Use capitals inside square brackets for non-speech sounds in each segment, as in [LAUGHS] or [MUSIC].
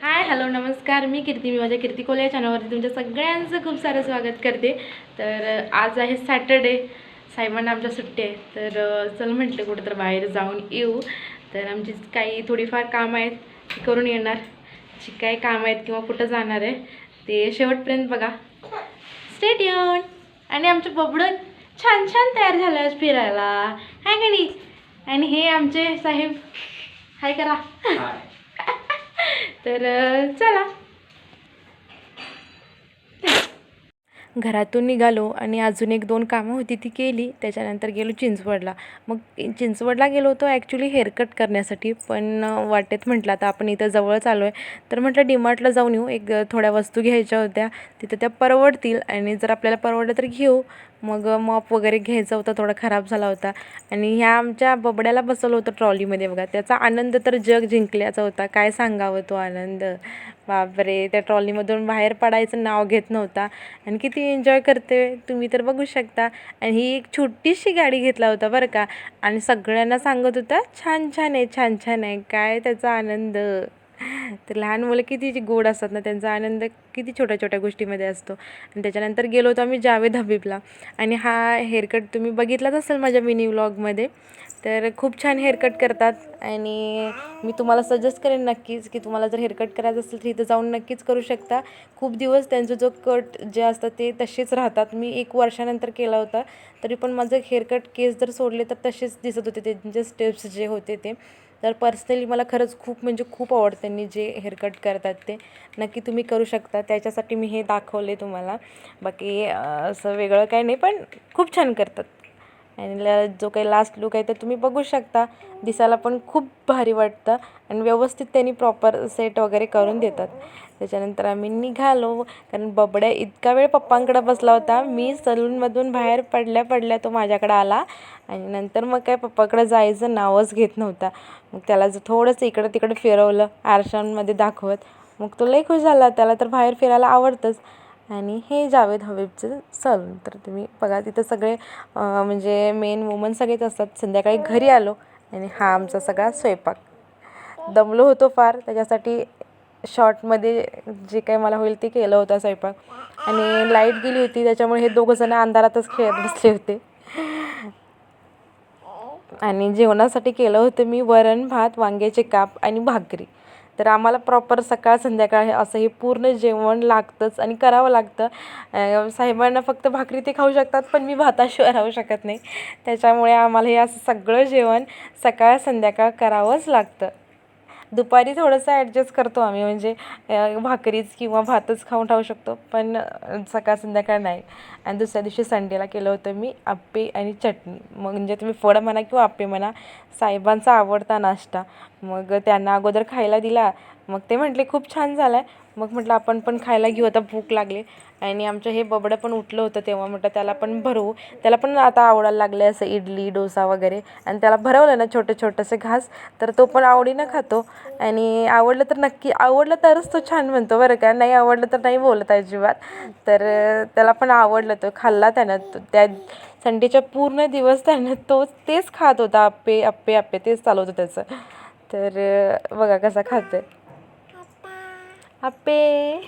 Hi hello नमस्कार. मी कीर्ती मी माझ्या कीर्ती कोले या चॅनलवरती तुमच्या सगळ्यांचं खूप सारं स्वागत करते. तर आज आहे सॅटर्डे. साहेबांना आमच्या सुट्टी आहे. तर चल म्हटलं कुठं तर बाहेर जाऊन येऊ. तर आमची काही थोडीफार कामं आहेत ती करून येणार. जी काही कामं आहेत किंवा कुठं जाणार आहे ते शेवटपर्यंत बघा. स्टेट येऊन आणि आमचं बबडं छान छान तयार झालं आज फिरायला. हाय का नाही? आणि हे आमचे साहेब. हाय करा. [LAUGHS] तर चला. घरातून निघालो आणि अजून एक दोन कामं होती ती केली. त्याच्यानंतर गेलो चिंचवडला. मग चिंचवडला गेलो होतो ॲक्च्युली हेअरकट करण्यासाठी. पण वाटेत म्हटलं आता आपण इथं जवळच आलो आहे तर म्हटलं डीमार्टला जाऊन येऊ. एक थोड्या वस्तू घ्यायच्या होत्या. तिथं त्या परवडतील. आणि जर आपल्याला परवडलं तर घेऊ. मग मॉप वगैरे घ्यायचा होता थोडा खराब झाला होता. आणि ह्या आमच्या बबड्याला बसवलं होतं ट्रॉलीमध्ये बघा. त्याचा आनंद तर जग जिंकल्याचा होता. काय सांगावं तो आनंद? बापरे त्या ट्रॉलीमधून बाहेर पडायचं नाव घेत नव्हता. आणि किती एन्जॉय करते तुम्ही तर बघू शकता. आणि ही एक छोटीशी गाडी घेतला होता बरं का. आणि सगळ्यांना सांगत होता छान छान आहे छान छान आहे. काय त्याचा आनंद? [LAUGHS] तर लहान मुलं किती जी गोड असतात ना त्यांचा आनंद किती छोट्या छोट्या गोष्टीमध्ये असतो. आणि त्याच्यानंतर गेलो होतो आम्ही जावेद हबीबला. आणि हा हेअरकट तुम्ही बघितलाच असेल माझ्या मिनी व्लॉगमध्ये तर खूप छान हेअरकट करतात. आणि मी तुम्हाला सजेस्ट करेन नक्कीच की तुम्हाला जर हेअरकट करायचं असेल तर इथं जाऊन नक्कीच करू शकता. खूप दिवस त्यांचं जो कट जे असतात ते तसेच राहतात. मी एक वर्षानंतर केला होता. तरी पण माझं हेअरकट केस जर सोडले तर तसेच दिसत होते. त्यांचे स्टेप्स जे होते ते. तर पर्सनली मला खरंच खूप म्हणजे खूप आवडतं त्यांनी जे हेअरकट करतात ते. नक्की तुम्ही करू शकता. त्याच्यासाठी मी हे दाखवले तुम्हाला. बाकी असं वेगळं काही नाही पण खूप छान करतात. आणि जो काही लास्ट लुक आहे तर तुम्ही बघू शकता. दिसायला पण खूप भारी वाटतं. आणि व्यवस्थित त्यांनी प्रॉपर सेट वगैरे करून देतात. त्याच्यानंतर आम्ही निघालो. कारण बबड्या इतका वेळ पप्पांकडे बसला होता. मी सलूनमधून बाहेर पडल्या पडल्या तो माझ्याकडे आला. आणि नंतर मग काय पप्पाकडे जायचं नावच घेत नव्हता. मग त्याला जर थोडंसं इकडं तिकडं फिरवलं आरशांमध्ये दाखवत मग तो लई खुश झाला. त्याला तर बाहेर फिरायला आवडतंच. आणि हे जावेद हबीबचं सलून तर तुम्ही बघा तिथं सगळे म्हणजे मेन वुमन सगळेच असतात. संध्याकाळी घरी आलो आणि हा आमचा सगळा स्वयंपाक. दमलो होतो फार. त्याच्यासाठी शॉर्टमध्ये जे काही मला होईल ते केलं होतं स्वयंपाक. आणि लाइट गेली होती त्याच्यामुळे हे दोघंजणं अंधारातच खेळत बसले होते. आणि जेवणासाठी केलं होतं मी वरण भात वांग्याचे काप आणि भाकरी. तर आम्हाला प्रॉपर सकाळ संध्याकाळ हे असं हे पूर्ण जेवण लागतंच आणि करावं लागतं. साहेबांना फक्त भाकरी ते खाऊ शकतात पण मी भाताशिवाय राहू शकत नाही. त्याच्यामुळे आम्हाला हे असं सगळं जेवण सकाळ संध्याकाळ करावंच लागतं. दुपारी थोडंसं ॲडजस्ट करतो आम्ही. म्हणजे भाकरीच किंवा भातच खाऊन राहू शकतो. पण सकाळ संध्याकाळ नाही. आणि दुसऱ्या दिवशी संडेला केलं होतं मी आप्पे आणि चटणी. मग म्हणजे तुम्ही फळं म्हणा किंवा आप्पे म्हणा साहेबांचा आवडता नाश्ता. मग त्यांना अगोदर खायला दिला. मग ते म्हटले खूप छान झाला आहे मग म्हटलं आपण पण खायला घेऊ आता भूक लागली. आणि आमचं हे बबडं पण उठलं होतं तेव्हा. म्हटलं त्याला पण भरवू. त्याला पण आता आवडायला लागले असं इडली डोसा वगैरे. आणि त्याला भरवलं ना छोटं छोटंसं घास तर तो पण आवडीनं खातो. आणि आवडलं तर नक्की आवडलं तरच तो छान म्हणतो बरं का. नाही आवडलं तर नाही बोलत अजिबात. तर त्याला पण आवडलं तो खाल्ला त्यानं. तो त्या संडेच्या पूर्ण दिवस त्यानं तो तेच खात होता. आप्पे आप्पे आप्पे तेच चालवतं होतं त्याचं. तर बघा कसा खातोय. आप्पे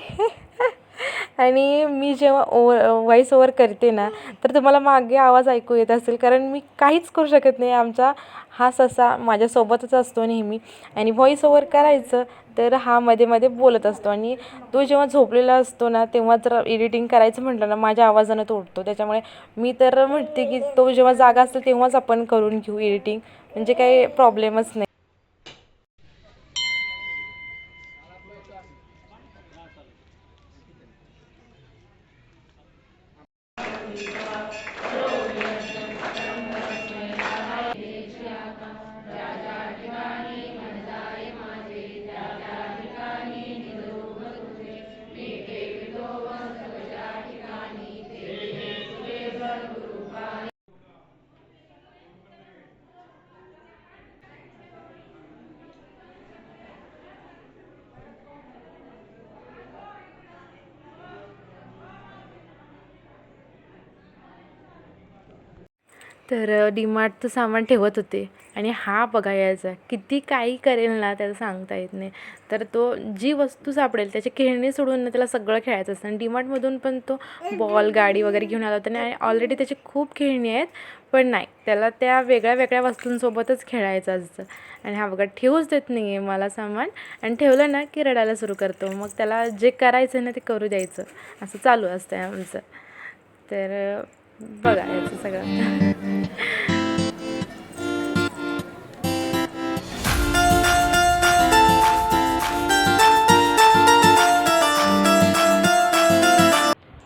आणि मी जेव्हा ओवर व्हॉईस ओवर करते ना तर तुम्हाला मागे आवाज ऐकू येत असेल कारण मी काहीच करू शकत नाही. आमचा हा ससा माझ्यासोबतच असतो नेहमी. आणि व्हॉईस ओवर करायचं तर हा मध्ये मध्ये बोलत असतो. आणि तो जेव्हा झोपलेला असतो ना तेव्हा जर एडिटिंग करायचं म्हटलं ना माझ्या आवाजानं तो उठतो त्याच्यामुळे मी तर म्हणते की तो जेव्हा जागा असतो तेव्हाच आपण करून घेऊ एडिटिंग म्हणजे काही प्रॉब्लेमच नाही. तर डीमार्टचं सामान ठेवत होते. आणि हा बघा यायचा किती काही करेल ना त्याचं सांगता येत नाही. तर तो जी वस्तू सापडेल त्याची खेळणी सोडून ना त्याला सगळं खेळायचं असतं. आणि डीमार्टमधून पण तो बॉल गाडी वगैरे घेऊन आला होता. आणि ऑलरेडी त्याची खूप खेळणी आहेत पण नाही. त्याला त्या वेगळ्या वेगळ्या वस्तूंसोबतच खेळायचं असतं. आणि हा बघा ठेवूच देत नाही आहे मला सामान. आणि ठेवलं ना की रडायला सुरू करतो. मग त्याला जे करायचं ना ते करू द्यायचं. असं चालू असतं आमचं. तर बघा याचं सगळं.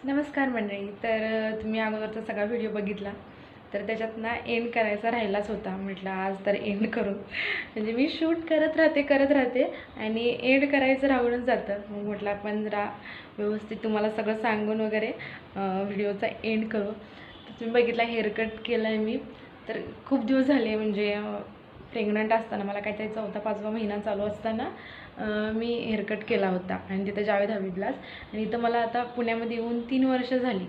नमस्कार मंडळी तर तुम्ही अगोदरचा सगळा व्हिडिओ बघितला तर त्याच्यात ना एंड करायचा राहिलाच होता. म्हटलं आज तर एंड करू. म्हणजे मी शूट करत राहते करत राहते आणि एंड करायचं राहूनच जातं. मग म्हटलं आपण जरा व्यवस्थित तुम्हाला सगळं सांगून वगैरे व्हिडिओचा एंड करू. तुम्ही बघितला हेअरकट केला आहे मी. तर खूप दिवस झाले म्हणजे प्रेग्नंट असताना मला काहीतरी चौथा पाचवा महिना चालू असताना मी हेअरकट केला होता. आणि तिथं जावेद हवीदलाच आणि इथं मला आता पुण्यामध्ये येऊन तीन वर्ष झाली.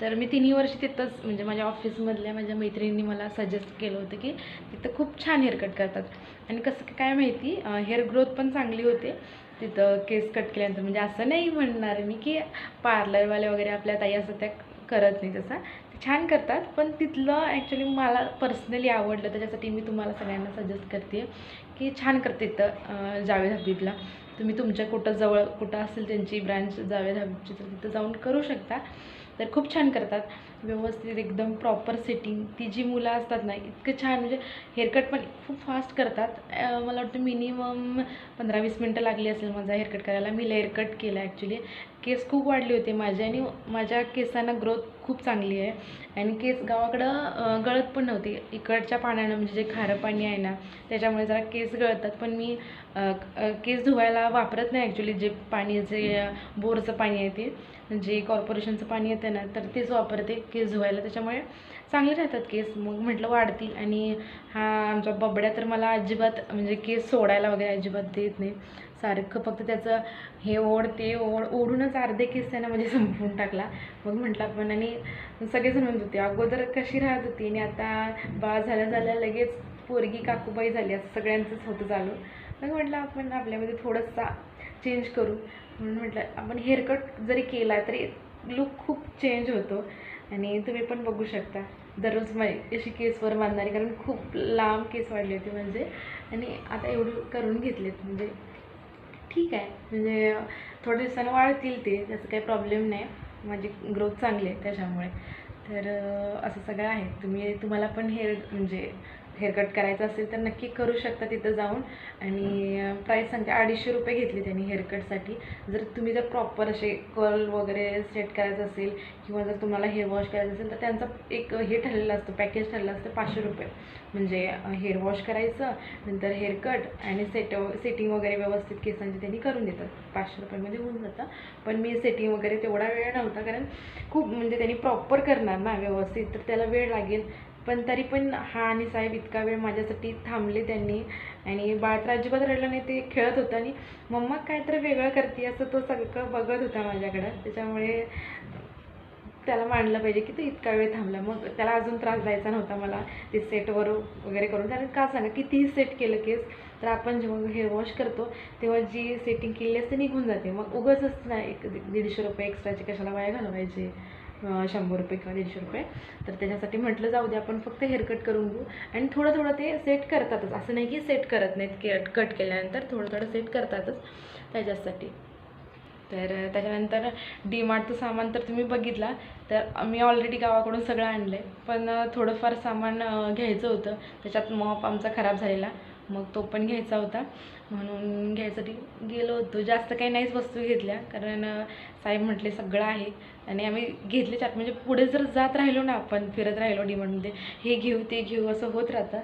तर मी तिन्ही वर्ष तिथंच म्हणजे माझ्या ऑफिसमधल्या माझ्या मैत्रिणींनी मला सजेस्ट केलं होतं की तिथं खूप छान हेअरकट करतात. आणि कसं काय माहिती हेअर ग्रोथ पण चांगली होते. तिथं केस कट केल्यानंतर म्हणजे असं नाही म्हणणार मी की पार्लरवाले वगैरे आपल्या ताई असं त्या करत नाही तसा. छान करतात पण तिथलं ॲक्च्युली मला पर्सनली आवडलं त्याच्यासाठी मी तुम्हाला सगळ्यांना सजेस्ट करते की छान करते तर जावेद हबीबला. तुम्ही तुमच्या कुठं जवळ कुठं असेल त्यांची ब्रँच जावेद हबीबची तर तिथं जाऊन करू शकता. तर खूप छान करतात. व्यवस्थित एकदम प्रॉपर सेटिंग ती जी मुलं असतात ना इतकं छान म्हणजे हेअरकट पण खूप फास्ट करतात. मला वाटतं मिनिमम पंधरा वीस मिनटं लागली असेल माझा हेअरकट करायला. मी लेअरकट केला ॲक्च्युली केस खूप वाढले होते माझे आणि माझ्या केसांना ग्रोथ खूप चांगली आहे. आणि केस गावाकडं गळत पण नव्हते. इकडच्या पाण्यानं म्हणजे जे खारं पाणी आहे ना त्याच्यामुळे जरा केस गळतात. पण मी केस धुवायला वापरत नाही ॲक्च्युली जे पाणी जे बोरचं पाणी आहे ते जे कॉर्पोरेशनचं पाणी येतं ना तर तेच वापरते. केस धुवायला त्याच्यामुळे चांगले राहतात केस. मग म्हटलं वाढतील. आणि हा आमचा बबड्या तर मला अजिबात म्हणजे केस सोडायला वगैरे अजिबात देत नाही. सारखं फक्त त्याचं हे ओढ ते ओढ ओढूनच अर्धे केस त्यानं म्हणजे संपवून टाकला. मग म्हटलं आपण आणि सगळेजण म्हणत होते अगोदर कशी राहत होती आणि आता बाळ झाल्या झाल्या लगेच पोरगी काकूबाई झाली असं सगळ्यांचंच होतं चालू. मग म्हटलं आपण आपल्यामध्ये थोडंसा चेंज करू. म्हणून म्हटलं आपण हेअरकट जरी केला तरी लुक खूप चेंज होतो. आणि तुम्ही पण बघू शकता. दररोज माझी अशी केसवर बांधणारी कारण खूप लांब केस वाढले होते म्हणजे. आणि आता एवढी करून घेतलेत म्हणजे. ठीक आहे. म्हणजे थोड्या दिवसानं वाढतील ते त्याचं काही प्रॉब्लेम नाही. माझी ग्रोथ चांगली आहे त्याच्यामुळे. तर असं सगळं आहे. तुम्ही तुम्हाला पण हेअर म्हणजे हेअरकट करायचं असेल तर नक्की करू शकता तिथं जाऊन. आणि प्राईस सांगते अडीचशे रुपये घेतली त्यांनी हेअरकटसाठी. जर तुम्ही जर प्रॉपर असे कर्ल वगैरे सेट करायचं असेल किंवा जर तुम्हाला हेअर वॉश करायचं असेल तर त्यांचा एक हे ठरलेलं असतं पॅकेज ठरलेलं असतं पाचशे रुपये. म्हणजे हेअर वॉश करायचं नंतर हेअरकट आणि सेट सेटिंग वगैरे व्यवस्थित केसांची त्यांनी करून देतात. पाचशे रुपयामध्ये होऊन जातं. पण मी सेटिंग वगैरे तेवढा वेळ नव्हता कारण खूप म्हणजे त्यांनी प्रॉपर करणार ना व्यवस्थित तर त्याला वेळ लागेल. पण तरी पण हा आणि साहेब इतका वेळ माझ्यासाठी थांबले त्यांनी. आणि बाळ तर अजिबात राहिलं नाही ते खेळत होतं. आणि मम्मा काय वेगळं करते असं तो सगळं बघत होता माझ्याकडं. त्याच्यामुळे त्याला मांडलं पाहिजे की तो इतका वेळ थांबला. मग त्याला अजून त्रास द्यायचा नव्हता मला. ते सेटवर वगैरे करून. कारण का सांगा कितीही सेट केलं केस? तर आपण जेव्हा हेअर वॉश करतो तेव्हा जी सेटिंग केली असते निघून जाते. मग उगाचच ना एक दीडशे रुपये एक्स्ट्राचे कशाला वाया घालवायचे? शंभर रुपये किंवा दीडशे रुपये. तर त्याच्यासाठी म्हटलं जाऊ दे आपण फक्त हेअरकट करून घेऊ. आणि थोडं थोडं ते सेट करतातच. असं नाही की सेट करत नाहीत के कट केल्यानंतर थोडं थोडं सेट करतातच त्याच्यासाठी. तर त्याच्यानंतर डी मार्टचं सामान तर तुम्ही बघितला. तर मी ऑलरेडी गावाकडून सगळं आणलं आहे पण थोडंफार सामान घ्यायचं होतं. त्याच्यात मॉप आमचा खराब झालेला. मग तो पण घ्यायचा होता. म्हणून घ्यायसाठी गेलो होतो. जास्त काही नाहीच वस्तू घेतल्या. कारण साहेब म्हटले सगळं आहे. आणि आम्ही घेतले चार. म्हणजे पुढे जर जात राहिलो ना आपण फिरत राहिलो डिमांडमध्ये हे घेऊ ते घेऊ असं होत राहतं.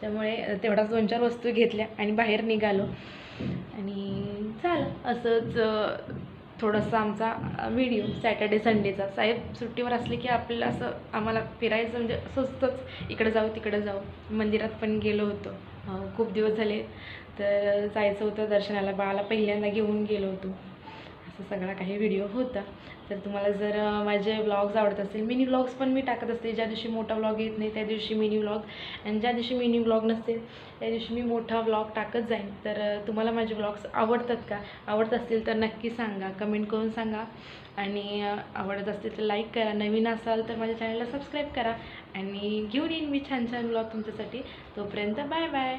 त्यामुळे तेवढाच दोन चार वस्तू घेतल्या आणि बाहेर निघालो. आणि झालं. असंच थोडासा आमचा व्हिडिओ सॅटर्डे संडेचा. साहेब सुट्टीवर असले की आपल्याला असं आम्हाला फिरायचं म्हणजे स्वस्तच. इकडं जाऊ तिकडं जाऊ. मंदिरात पण गेलो होतो. खूप दिवस झाले. तर जायचं होतं दर्शनाला. बाळाला पहिल्यांदा घेऊन गेलो होतो. असं सगळा काही व्हिडिओ होता. तर तुम्हाला जर माझे व्लॉग्स आवडत असतील मिनी व्लॉग्स पण मी टाकत असते. ज्या दिवशी मोठा व्लॉग येत नाही त्या दिवशी मिनी व्लॉग आणि ज्या दिवशी मिनी व्लॉग नसते त्या दिवशी मी मोठा व्लॉग टाकत जाईन. तर तुम्हाला माझे व्लॉग्स आवडतात का? आवडत असतील तर नक्की सांगा. कमेंट करून सांगा. आणि आवडत असतील तर लाईक करा. नवीन असाल तर माझ्या चॅनलला सबस्क्राईब करा. आणि घेऊन येईन मी छान छान व्लॉग तुमच्यासाठी. तोपर्यंत बाय बाय